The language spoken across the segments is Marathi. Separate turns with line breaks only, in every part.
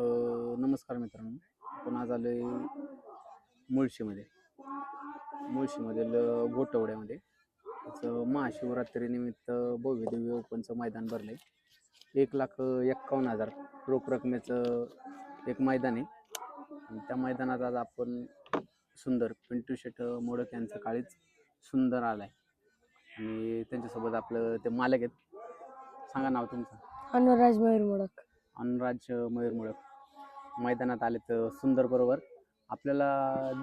नमस्कार मित्रांनो. आपण आज आलो आहे मुळशीमध्ये. मुळशीमधील गोटवड्यामध्ये त्याचं महाशिवरात्रीनिमित्त भव्य दिव्य ओपनचं मैदान भरलं आहे एक लाख एक्कावन्न हजार रोख रकमेचं एक मैदान आहे. आणि त्या मैदानात आज आपण सुंदर पिंटू शेट मोडक यांचं काळीच सुंदर आला आहे आणि त्यांच्यासोबत आपलं ते मालक आहेत. सांगा नाव तुमचं.
अनुराज मयूर मोडक.
अनुराज मयूर मुळक मैदानात आले तर सुंदर बरोबर आपल्याला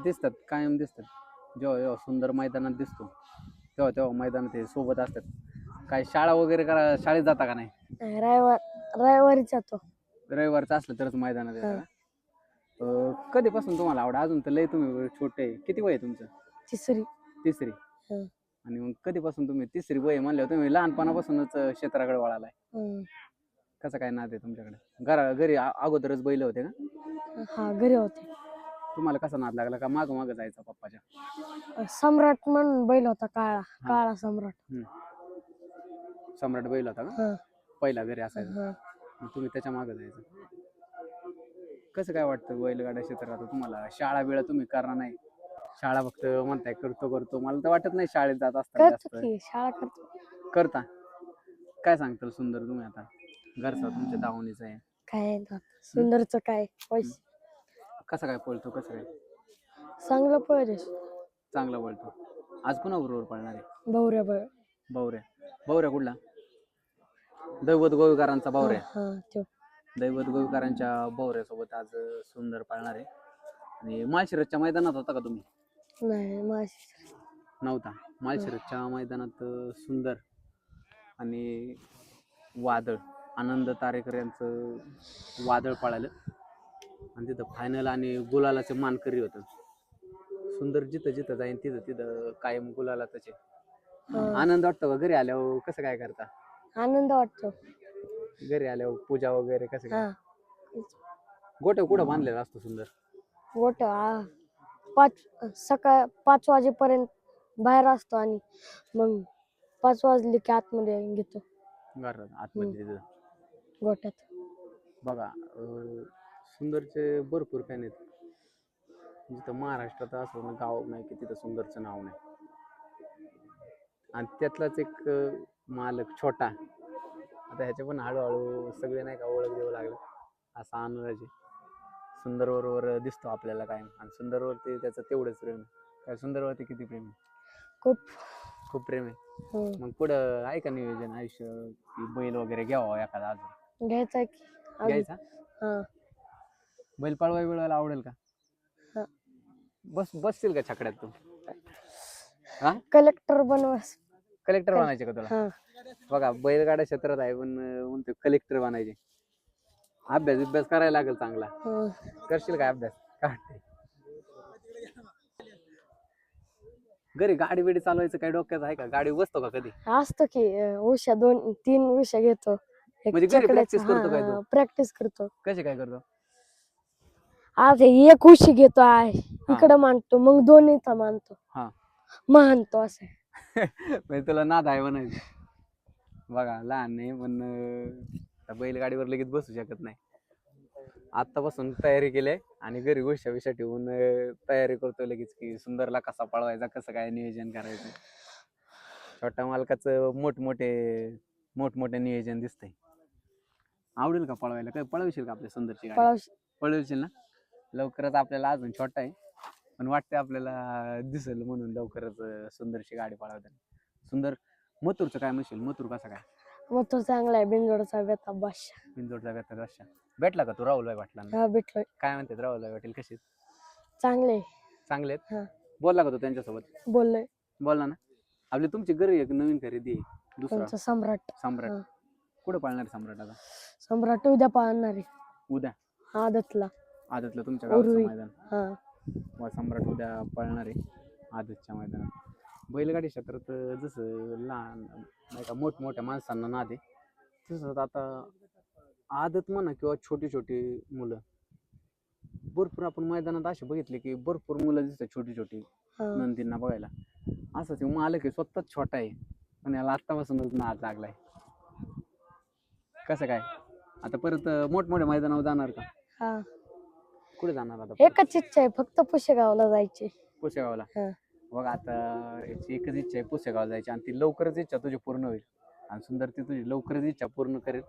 दिसतात कायम दिसतात जेव्हा जेव्हा सुंदर मैदानात दिसतो तेव्हा तेव्हा मैदानात हे सोबत असतात काय शाळा वगैरे करा शाळेत जाता का नाही
रविवार रविवारीच जातो
रविवारचं असलं तरच मैदानात येता
हा.
का? अं, कधीपासून तुम्हाला आवड अजून तर लय तुम्ही छोटे. किती वय आहे तुमचं
तिसरी
तिसरी
हा.
आणि मग कधीपासून तुम्ही तिसरी वय म्हणल्यावर तुम्ही लहानपणापासूनच अं, क्षेत्राकडे वळालाय
हं.
कसं काय नाद आहे तुमच्याकडे? घरा घरी आ- अगोदरच बैल होते का?
हा घरी होते.
तुम्हाला कसा नाद लागला? का माग माग जायचा पप्पाच्या?
सम्राट म्हणून बैल होता काळा काळा सम्राट.
सम्राट बैल होता का?
हा.
पहिला घरी असायचा.
हा.
मग तुम्ही त्याच्यामागे जायचं. कसं काय वाटतं बैलगाड्या क्षेत्रात? तुम्हाला शाळा बिळा तुम्ही करणार नाही. शाळा फक्त म्हणताय करतो करतो. मला तर वाटत नाही शाळेत जात असतात
करतो
जास्त.
की शाळा करतो.
करता. काय सांगताल सुंदर तुम्ही आता? घरचा तुमच्या दावणीचा आहे.
काय आता? सुंदरचं काय पैसे
कसं काय पळतो कसं काय?
चांगलं पळते
चांगला पळतो. आज कुणा बरोबर पळणार आहे?
भवऱ्या बळ.
बावऱ्या बावऱ्या कुठला? दैवत गोविकारांचा बावऱ्या
हा
दैवत गोविकारांच्या बावऱ्यासोबत आज सुंदर पाळणार आहे. आणि माळशिरसच्या मैदानात होता का तुम्ही?
नाही
नव्हता. माळशिरसच्या मैदानात अं, सुंदर आणि वादळ. आनंद तारेकर यांचं वादळ पळालं. आणि तिथं फायनल आणि गुलालाचे मानकरी होतं. सुंदर जिथं जिथं जाईन तिथं तिथं कायम गुलाला त्याचे
हा.
आनंद वाटतो का घरी आल्यावर? कसं काय करता?
आनंद वाटतो.
घरी आल्यावर पूजा वगैरे कसं काय? गोट्या कुठं बांधलेला असतो सुंदर?
गोट पाच सकाळ पाच वाजेपर्यंत बाहेर असतो आणि मग पाच वाजले की आतमध्ये घेतो.
आतमध्ये
गोट्यात
बघा अं, सुंदरचे भरपूर फॅन आहेत. जिथं महाराष्ट्रात असं ना गाव नाही की तिथं सुंदरचं नाव नाही. आणि त्यातलाच एक अं, मालक छोटा. आता ह्याच्या पण हळूहळू सगळे नाही का ओळख देऊ लागलं. असा अनुराज. आहे दिसतो आपल्याला काय आणि सुंदरवरती त्याचं तेवढंच प्रेम आहे. काय सुंदरवरती किती प्रेम आहे?
खूप.
खूप प्रेम आहे.
हं.
मग पुढं आहे का नियोजन? आयुष्य की बैल वगैरे घ्यावा एखादा अजून?
घ्यायचा की? अजून-
घ्यायचा?
हा.
बैल पळवाय वेळेला आवडेल का?
हा.
बस बसशील का छकड्यात तू? हा?
कलेक्टर बनवास.
कलेक्टर
कल-
बनायचे का तुला?
हा.
बघा बैलगाड्या क्षेत्रात आहे पण अं, म्हणतो कलेक्टर बनायचे. अभ्यास अभ्यास करायला लागेल चांगला.
हं.
करशील काय अभ्यास? काय वाटतंय? घरी गाडी बिडी चालवायचं काय डोक्यात आहे का? गाडी बसतो का कधी?
असतो की अं, उषा दोन तीन उषा घेतो.
म्हणजे घरी practice करतो काय तू?
प्रॅक्टिस करतो.
कसे काय करतो?
आज हे एक उशी घेतो आहे इकडं मांडतो मग दोन इथं मानतो.
हा.
मानतो असं.
म्हणजे तुला नाद आहे म्हणायचं. बघा लहान नाही पण अं, बैलगाडीवर लगेच बसू शकत नाही. आत्तापासून तयारी केली आणि घरी गोष्ट विषय ठेवून अं, तयारी करतो लगेच की सुंदरला कसा पळवायचा कसं काय नियोजन करायचं. छोट्या मालकाचं मोठमोठे मोठमोठे नियोजन दिसतंय. आवडेल का पळवायला? काय पळवशील का आपल्या सुंदरची गाडी? पळवशील ना? लवकरच आपल्याला अजून छोटा आहे. पण वाटते आपल्याला दिसेल म्हणून लवकरच अं, सुंदरची गाडी पळवताना. सुंदर मथुरचं काय म्हणशील? मथुर कसा काय?
मग तो चांगला आहे बिनजोडचा बेता बादशाह
बिंजोडचा व्यथा रश्या भेटला का तू राहुलभाई पाटलांना?
हा भेटलोय.
काय म्हणतात राहुलभाई पाटील? कसे
चांगले
चांगले
हा.
आहेत बोलला का तू त्यांच्यासोबत?
बोललोय.
बोलला ना? आपली तुमची घरी एक नवीन खरेदी आहे दुसरा.
सम्राट.
सम्राट.
हा.
कुठं पाळणार सम्राट आता?
सम्राट उद्या पाहणार आहे.
उद्या?
आदतला.
आदतला तुमच्या गावचं
उर्वी.
मैदान?
हा.
व सम्राट उद्या पळणार आहे आदतच्या मैदानात. बैलगाडी क्षेत्रात जसं लहान नाही का मोठमोठ्या माणसांना नाद आहे तसंच आता आदत म्हणा किंवा छोटी छोटी मुलं भरपूर आपण मैदानात असे बघितले की भरपूर मुलं दिसतात छोटी छोटी
हा.
नंदींना बघायला. असंच आहे, मालक आहे स्वतःच छोटा आहे पण याला आत्तापासूनच नाद लागलाय. कसं काय? आता परत अं, मोठमोठ्या मैदानावर जाणार का?
हा.
कुठे जाणार आता
एकच इच्छा आहे फक्त पुशेगावला जायची.
पुसेगावला
हा.
बघ आता याची एकच इच्छा आहे पुसेगावला जायची. आणि ती लवकरच इच्छा तुझी पूर्ण होईल. आणि सुंदर ती तुझी लवकरच इच्छा पूर्ण करेल.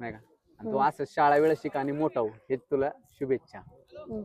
नाही का? आणि तू
हम्म.
असं शाळा वेळ शिक आणि मोठा हो. हेच तुला शुभेच्छा.
हम्म.